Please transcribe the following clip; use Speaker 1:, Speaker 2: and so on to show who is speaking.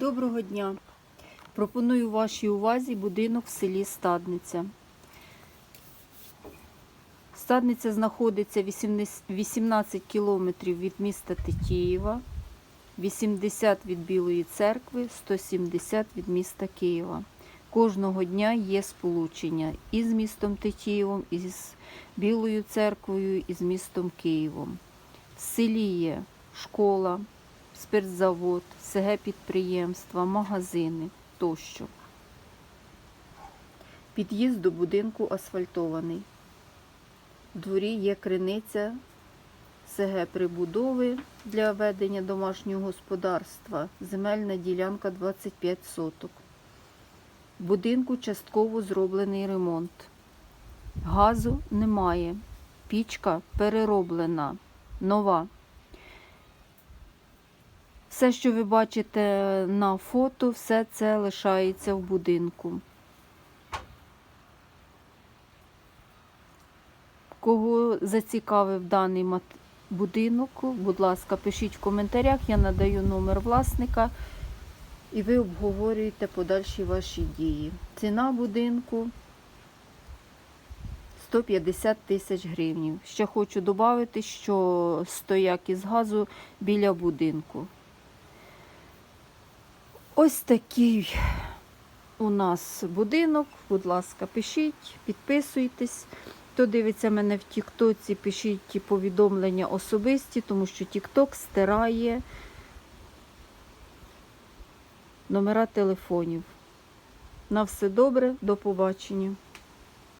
Speaker 1: Доброго дня! Пропоную вашій увазі будинок в селі Стадниця. Стадниця знаходиться 18 18 кілометрів від міста Тетіїва, 80 від Білої церкви, 170 від міста Києва. Кожного дня є сполучення і з містом Тетіївом, і з Білою церквою, і з містом Києвом. В селі є школа, спиртзавод, СГ підприємства, магазини тощо. Під'їзд до будинку асфальтований. В дворі є криниця СГ прибудови для ведення домашнього господарства. Земельна ділянка 25 соток. В будинку частково зроблений ремонт. Газу немає. Пічка перероблена, нова. Все, що ви бачите на фото, все це лишається в будинку. Кого зацікавив даний будинок, будь ласка, пишіть в коментарях, я надаю номер власника і ви обговорюєте подальші ваші дії. Ціна будинку 150 тисяч гривень. Ще хочу додати, що стояк із газу біля будинку. Ось такий у нас будинок. Будь ласка, пишіть, підписуйтесь. Хто дивиться мене в Тіктоці, пишіть повідомлення особисті, тому що Тікток стирає номера телефонів. На все добре, до побачення.